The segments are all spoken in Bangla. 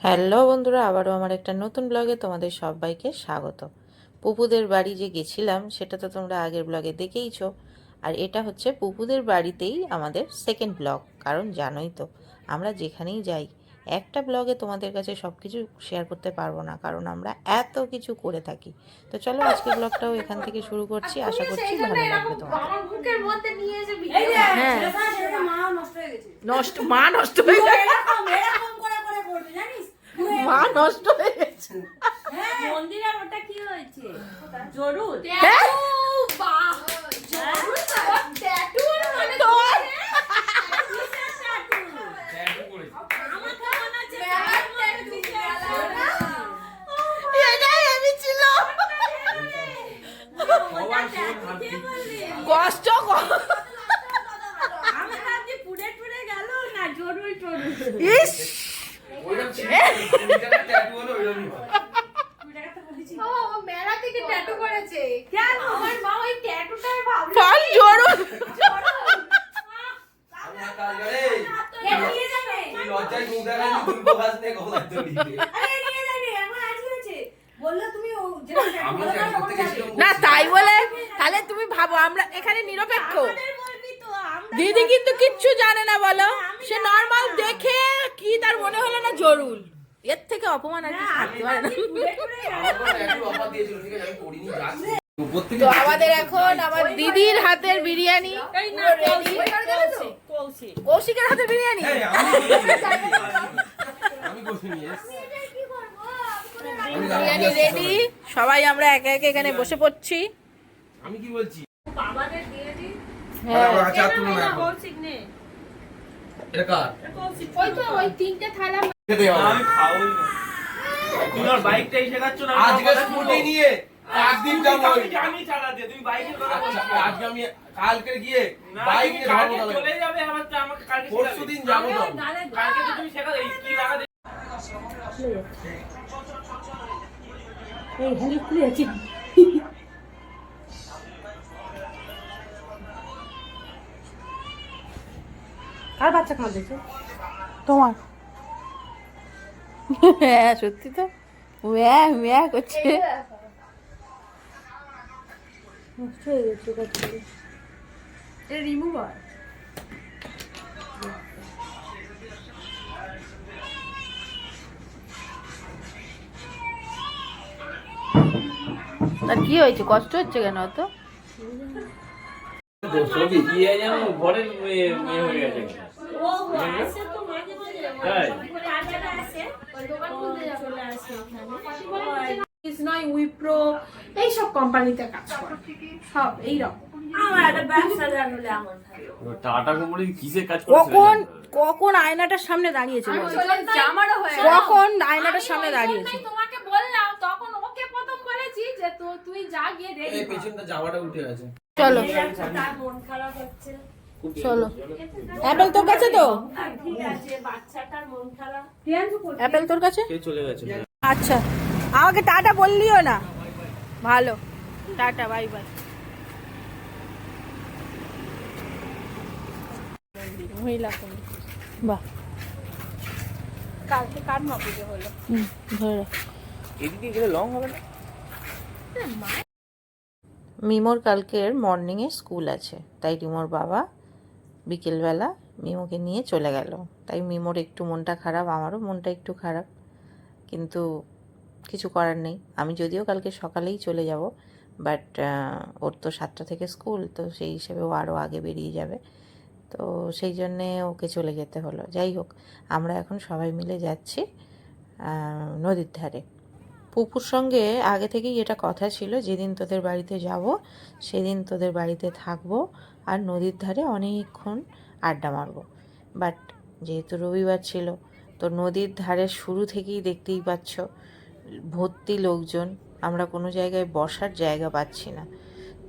হ্যালো বন্ধুরা আবারও আমার একটা নতুন ব্লগে তোমাদের সবাইকে স্বাগত। পুপুদের বাড়ি যে গেছিলাম সেটা তো তোমরা আগের ব্লগে দেখেইছো। আর এটা হচ্ছে পুপুদের বাড়িতেই আমাদের সেকেন্ড ব্লগ কারণ জানোই তো আমরা যেখানেই যাই একটা ব্লগে তোমাদের কাছে সব কিছু শেয়ার করতে পারব না কারণ আমরা এত কিছু করে থাকি। তো চলো আজকে ব্লগটাও এখান থেকে শুরু করছি আশা করছি ভালো লাগবে তোমাদের। যে, হ্যাঁ। ছেলেটা মা নষ্ট হয়ে গেছে। মা নষ্ট হয়ে গেছে। হ্যাঁ। মন্দিরের ওটা কি হয়েছে? জরুর? হ্যাঁ? বাহ। ট্যাটু মানে মনে কষ্ট ক- আমি ভাবছি পুড়ে টুড়ে গেল না জরুর ইস! না, তাই বলে তাহলে তুমি ভাবো আমরা এখানে নিরপেক্ষ আমাদের বলবি তো আমরা দিদি কিন্তু কিচ্ছু জানে না বলো। সে নর্মাল দেখে কি তার মনে হলো না জরুর এর থেকে অপমান আর কি থাকতে পারে না। তো আমাদের এখন আমার দিদির হাতের বিরিয়ানি। কৌশিকের হাতের বিরিয়ানি? আমি বিরিয়ানি। রেডি সবাই আমরা একে একে এখানে বসে পড়ছি। আমি কি বলছি? বাবাদের আজকে স্কুটি নিয়ে একদিন যাব। আমি চালাতে তুমি বাইকের কথা আচ্ছা, আজকে আমি কালকে গিয়ে বাইক নিয়ে যাব চলে যাবে আমার আমাকে কালকে পরশু দিন যাব কালকে তো তুমি শেখাবে কি লাগাতে এই হেলি খুলে আছে কার বাচ্চা কাঁদেছে তোমার। হ্যাঁ সত্যি তো। ওয়া ওয়া করছে। নষ্ট হয়ে গেছে কাছে। এটা রিমুভার আর কি হয়েছে? কষ্ট হচ্ছে কেন অত? ছবি দিয়ে যেন ঘরের মেয়ে হয়ে গেছে। নয় উইপ্রো এইসব কোম্পানিতে কাজ করে। সব এই রকম আমার একটা ব্যবসা জানলে এমন থাকে। টাটা কোম্পানি কিসের কাজ কখন কখন আয়নাটার সামনে দাঁড়িয়েছে আমি বলো? বললাম জামারও কখন আয়নাটার সামনে দাঁড়িয়েছে? তোমাকে বললাম তখন ওকে প্রথম বলেছি যে তো তুই যা গিয়ে এই রেডি পেছনটা জামাটা উঠে আছে। চলো। তার মন খারাপ হচ্ছে। চলো। অ্যাপেল তোর কাছে তো? আর ঠিক আছে বাচ্চাটার মন খারাপ। অ্যাপেল তোর কাছে? চলে গেছে? আচ্ছা। আমাকে টাটা বললিও না। ভালো। Tata bye bye. মহিলা বাহ। কালকে কার হলো? হুম ধরে। এদিকে গেলে লং হবে না? মিমোর কালকের মর্নিংয়ে স্কুল আছে। তাই রিমোর বাবা বিকেলবেলা মিমোকে নিয়ে চলে গেল। তাই মিমোর একটু মনটা খারাপ, আমারও মনটা একটু খারাপ। কিন্তু কিছু করার নেই। আমি যদিও কালকে সকালেই চলে যাব বাট ওর তো সাতটা থেকে স্কুল, তো সেই হিসেবে ও আরও আগে বেরিয়ে যাবে। তো সেই জন্যে ওকে চলে যেতে হলো। যাই হোক, আমরা এখন সবাই মিলে যাচ্ছি নদীর ধারে। পুপুর সঙ্গে আগে থেকেই এটা কথা ছিল, যেদিন তোদের বাড়িতে যাব, সেদিন তোদের বাড়িতে থাকব। আর নদীর ধারে অনেকক্ষণ আড্ডা মারবো। বাট যেহেতু রবিবার ছিল, তো নদীর ধারে শুরু থেকেই দেখতেই পাচ্ছ, ভর্তি লোকজন, আমরা কোনো জায়গায় বসার জায়গা পাচ্ছি না।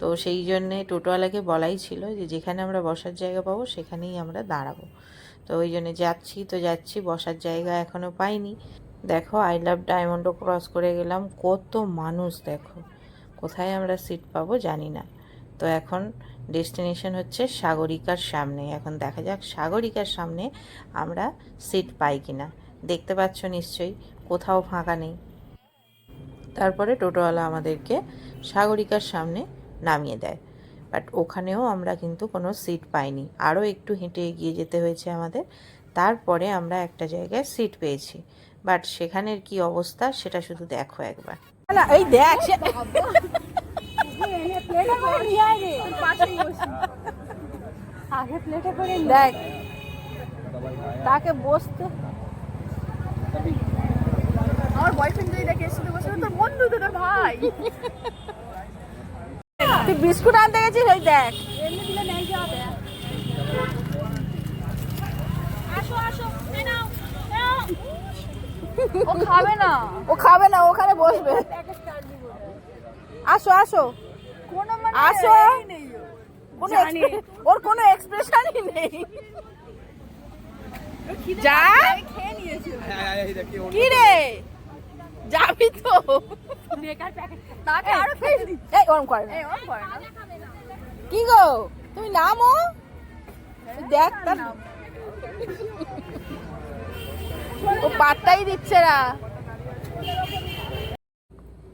তো সেই জন্যে টোটোওয়ালাকে বলাই ছিল যে যেখানে আমরা বসার জায়গা পাবো, সেখানেই আমরা দাঁড়াবো। তো ওই জন্যে যাচ্ছি, তো যাচ্ছি, বসার জায়গা এখনও পাইনি। দেখো আই লাভ ডায়মন্ডও ক্রস করে গেলাম। কত মানুষ দেখো, কোথায় আমরা সিট পাবো জানি না। তো এখন ডেস্টিনেশন হচ্ছে সাগরিকার সামনে। এখন দেখা যাক সাগরিকার সামনে আমরা সিট পাই কি না দেখতে পাচ্ছ নিশ্চয়ই কোথাও ফাঁকা নেই। তারপরে টোটোওয়ালা আমাদেরকে সাগরিকার সামনে নামিয়ে দেয়। বাট ওখানেও আমরা কিন্তু কোনো সিট পাইনি। আরও একটু হেঁটে এগিয়ে যেতে হয়েছে আমাদের। তারপরে আমরা একটা জায়গায় সিট পেয়েছি। বাট সেখানের কি অবস্থা সেটা শুধু দেখো একবার। এই দেখ দেখ তাকে বসতে আমার বয়ফ্রেন্ড যদি দেখে এসে বসে তোর বন্ধু তো তোর ভাই। তুই বিস্কুট আনতে গেছিস ওই দেখ। এমনি দিলে নেই যাবে আসো আসো এই নাও। ও খাবে না। ও খাবে না ওখানে বসবে। আসো আসো। আসো। কোনো ওর কোনো এক্সপ্রেশনই নেই। যা। খেয়ে কি রে? যাবি তো। বেকার প্যাকেট। তাকে আরও খেতে দিচ্ছে। এই ওরম করে না। এই ওর করে না। কি গো? তুমি নামো? দেখ তার ও পাত্তাই দিচ্ছে না।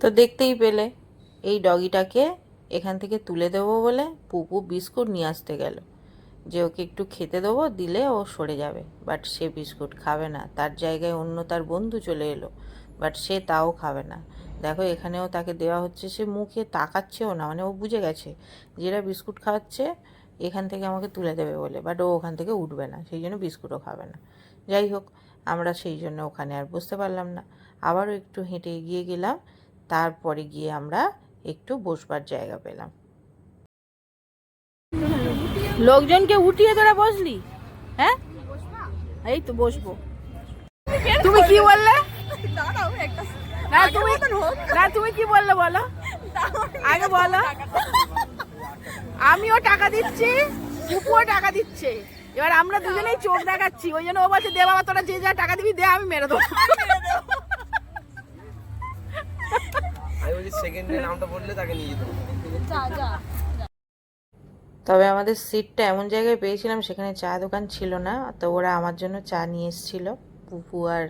তো দেখতেই পেলে এই ডগিটাকে এখান থেকে তুলে দেবো বলে পুপু বিস্কুট নিয়ে আসতে গেল। যে ওকে একটু খেতে দেবো, দিলে ও সরে যাবে। বাট সে বিস্কুট খাবে না। তার জায়গায় অন্য তার বন্ধু চলে এলো, বাট সে তাও খাবে না। দেখো, এখানেও তাকে দেওয়া হচ্ছে, সে মুখে তাকাচ্ছেও না। মানে ও বুঝে গেছে যেটা বিস্কুট খাওয়াচ্ছে এখান থেকে আমাকে তুলে দেবে বলে। বাট ও ওখান থেকে উঠবে না, সেই জন্য বিস্কুটও খাবে না। যাই হোক, আমরা সেই জন্য ওখানে আর বুঝতে পারলাম না। আবারও একটু হেঁটে এগিয়ে গেলাম। তারপরে গিয়ে আমরা একটু বসবার জায়গা পেলাম। লোকজনকে উঠিয়ে তোরা বসলি? হ্যাঁ? এই তো বসবো। তুমি কি বললে? তুমি কি বললে বলো? আগে বলো। আমিও টাকা দিচ্ছি পুপুও টাকা দিচ্ছে। এবার আমরা দুজনেই চোখ দেখাচ্ছি, ওই জন্য ও বলছে দে বাবা তোরা যে যা টাকা দিবি, দে, আমি মেরে দেবো। নামটা বললে তাকে নিয়ে যেতে তবে আমাদের সিটটা এমন জায়গায় পেয়েছিলাম সেখানে চা দোকান ছিল না তো ওরা আমার জন্য চা নিয়ে এসেছিল পুপু আর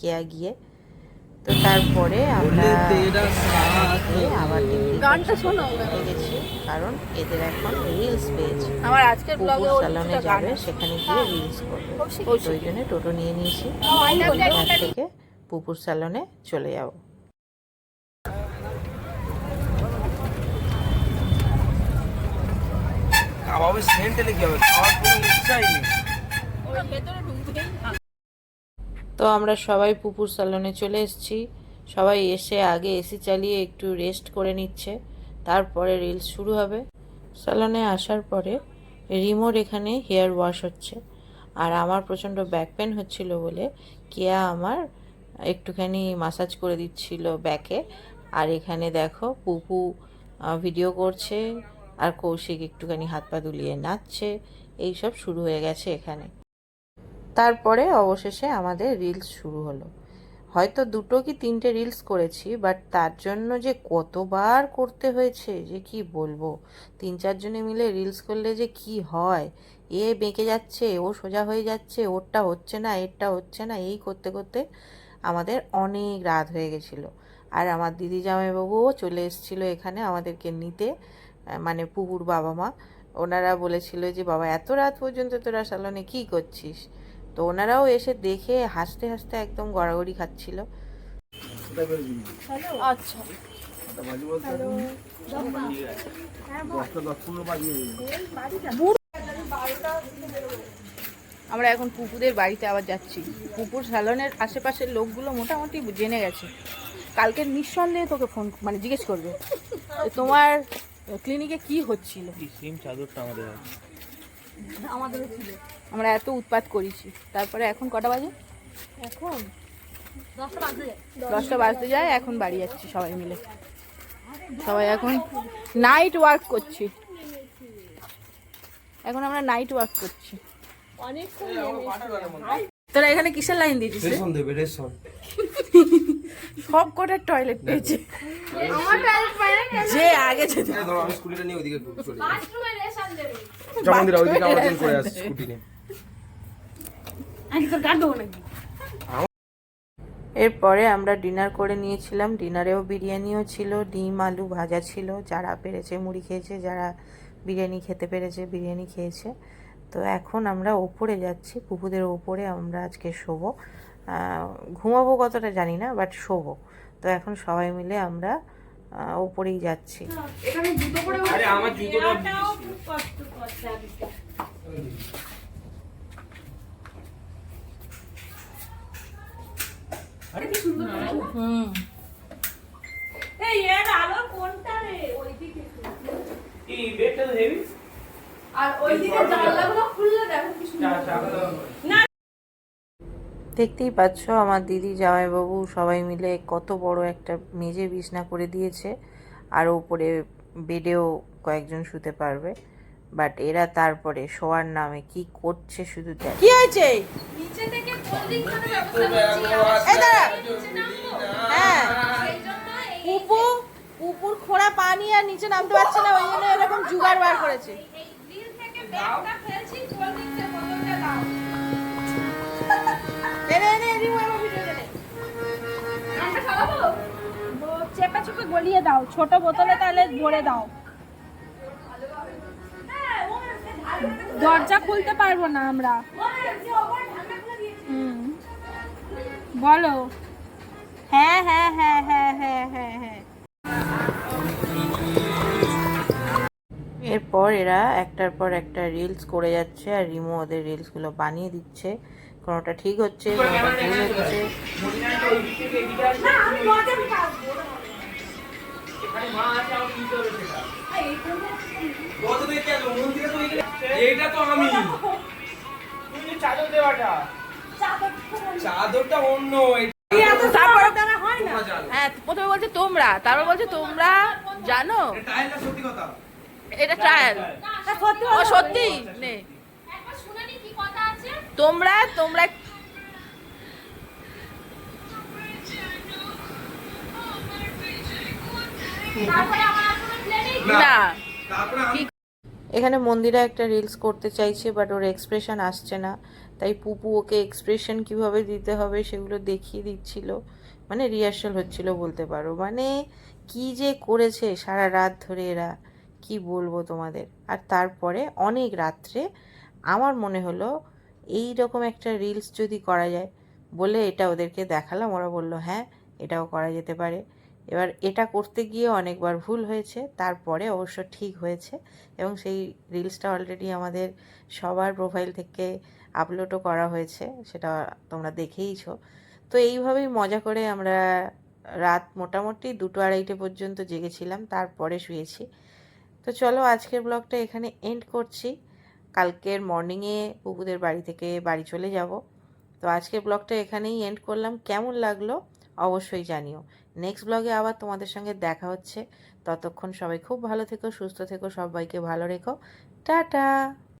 কেয়া গিয়ে। তো তারপরে আমরা আবার গানটা শোনো। গেছি কারণ এদের এখন রিলস পেয়েছে। আমার আজকের পুপুর স্যালনে যাবে সেখানে গিয়ে রিলস করবে। ওই জন্য টোটো নিয়ে নিয়েছি। থেকে পুপুর সালনে চলে যাব। কাবাবের কি হবে? খাওয়ার কোনো ইচ্ছাই নেই। তো আমরা সবাই পুপুর স্যালনে চলে এসেছি। সবাই এসে আগে এসি চালিয়ে একটু রেস্ট করে নিচ্ছে। তারপরে রিলস শুরু হবে। স্যালনে আসার পরে রিমোর এখানে হেয়ার ওয়াশ হচ্ছে। আর আমার প্রচণ্ড ব্যাক পেন হচ্ছিল বলে কেয়া আমার একটুখানি মাসাজ করে দিচ্ছিল ব্যাকে আর এখানে দেখো, পুপু ভিডিও করছে। আর কৌশিক একটুখানি হাত পা দুলিয়ে নাচছে। এইসব শুরু হয়ে গেছে এখানে। তারপরে অবশেষে আমাদের রিলস শুরু হলো। হয়তো দুটো কি তিনটে রিলস করেছি বাট তার জন্য যে কতবার করতে হয়েছে, যে কি বলব? তিন চারজনে মিলে রিলস করলে যে কি হয়? এ বেঁকে যাচ্ছে, ও সোজা হয়ে যাচ্ছে, ওরটা হচ্ছে না, এরটা হচ্ছে না, এই করতে করতে আমাদের অনেক রাত হয়ে গেছিল। আর আমার দিদি জামাইবাবুও চলে এসেছিল এখানে আমাদেরকে নিতে। মানে পুকুর বাবা মা ওনারা বলেছিল যে বাবা এত রাত পর্যন্ত তোরা সালনে কী করছিস? তো ওনারাও এসে দেখে হাসতে হাসতে একদম গড়াগড়ি খাচ্ছিল। আচ্ছা। দিন আমরা এখন পুকুরের বাড়িতে আবার যাচ্ছি। পুকুর স্যালনের আশেপাশের লোকগুলো মোটামুটি জেনে গেছে। কালকে নিঃসন্দেহে তোকে ফোন মানে জিজ্ঞেস করবে তোমার ক্লিনিকে কি হচ্ছিল? সেম চাদরটা আমাদের আছে। আমাদেরও ছিল। আমরা এত উৎপাত করেছি। তারপরে এখন কটা বাজে? এখন দশটা বাজে দশটা বাজতে যায় এখন বাড়ি যাচ্ছি সবাই মিলে। সবাই এখন নাইট ওয়ার্ক করছি। এখন আমরা নাইট ওয়ার্ক করছি। তোরা এখানে কিসের লাইন দিয়েছিস রে? রেশন দেবে রেশন। সব কটা টয়লেট পেয়েছে। যে আগে যেতে ধরো আমি স্কুটিটা নিয়ে ওইদিকে চলে যাই। জমন্দিরা ওইদিকে আমার জন্য করে আসছে স্কুটি নিয়ে আমি তো গান দেবো নাকি? এরপরে আমরা ডিনার করে নিয়েছিলাম। ডিনারেও বিরিয়ানিও ছিল ডিম আলু ভাজা ছিল। যারা পেরেছে মুড়ি খেয়েছে যারা বিরিয়ানি খেতে পেরেছে বিরিয়ানি খেয়েছে। তো এখন আমরা ওপরে যাচ্ছি। পুকুদের ওপরে আমরা আজকে শোবো। ঘুমাবো কতটা জানি না বাট শোবো। তো এখন সবাই মিলে আমরা ওপরেই যাচ্ছি। এখানে জুতো পরে আরে আমার জুতোটা করছে আদিত্য হুম। এই এর আলো কোনটা রে? ওইদিকে কি বেডটা হেভি আর ওইদিকে জানলাগুলো খুললে দেখো কি সুন্দর দেখতেই পাচ্ছ আমার দিদি জামাইবাবু সবাই মিলে কত বড় একটা মেজে বিছনা করে দিয়েছে। আর ওপরে বেডেও কয়েকজন শুতে পারবে। বাট এরা তারপরে শোয়ার নামে কি করছে শুধু দেখ। কি হয়েছে? নিচে থেকে কোল্ড ড্রিঙ্কস ব্যবস্থা করছি হ্যাঁ। খোড়া পানি আর নিচে নামতে পারছে না ওই জন্য এরকম জুগাড় বার করেছে। চেপে চেপে গলিয়ে দাও। ছোট বোতলে তাহলে ভরে দাও। দরজা খুলতে পারব না আমরা। হুম। বলো। হ্যাঁ হ্যাঁ হ্যাঁ হ্যাঁ হ্যাঁ হ্যাঁ হ্যাঁ। এরপর এরা একটার পর একটা রিলস করে যাচ্ছে আর রিমো ওদের রিলসগুলো বানিয়ে দিচ্ছে। কোনোটা ঠিক হচ্ছে কোনোটা ভুল হয় হ্যাঁ প্রথমে বলছে তোমরা তারপর বলছে তোমরা জানো। সত্যি কথা এটা ট্রায়াল সত্যি? নে একবার শুনে নি কি কথা আছে তোমরা তোমরা না। এখানে মন্দিরা একটা রিলস করতে চাইছে বাট ওর এক্সপ্রেশন আসছে না। তাই পুপু ওকে এক্সপ্রেশন কীভাবে দিতে হবে সেগুলো দেখিয়ে দিচ্ছিল। মানে রিহার্সাল হচ্ছিল বলতে পারো। মানে কি যে করেছে সারা রাত ধরে এরা কি বলব তোমাদের? আর তারপরে অনেক রাত্রে আমার মনে হলো এই রকম একটা রিলস যদি করা যায়, বলে এটা ওদেরকে দেখালাম, ওরা বলল হ্যাঁ এটাও করা যেতে পারে। এবার এটা করতে গিয়ে অনেকবার ভুল হয়েছে, তারপরে অবশ্য ঠিক হয়েছে এবং সেই রিলসটা অলরেডি আমাদের সবার প্রোফাইল থেকে আপলোডও করা হয়েছে, সেটা তোমরা দেখেইছো। তো এইভাবেই মজা করে আমরা রাত মোটামুটি দুটো আড়াইটে পর্যন্ত জেগেছিলাম, তারপরে শুয়েছি। তো চলো আজকের ব্লগটা এখানে এন্ড করছি। কালকের মর্নিংয়ে পুকুদের বাড়ি থেকে বাড়ি চলে যাব। তো আজকের ব্লগটা এখানেই এন্ড করলাম। কেমন লাগল অবশ্যই জানিও। নেক্সট ব্লগে আবার তোমাদের সঙ্গে দেখা হচ্ছে। ততক্ষণ সবাই খুব ভালো থেকো, সুস্থ থেকো, সবাইকে ভালো রেখো। টাটা!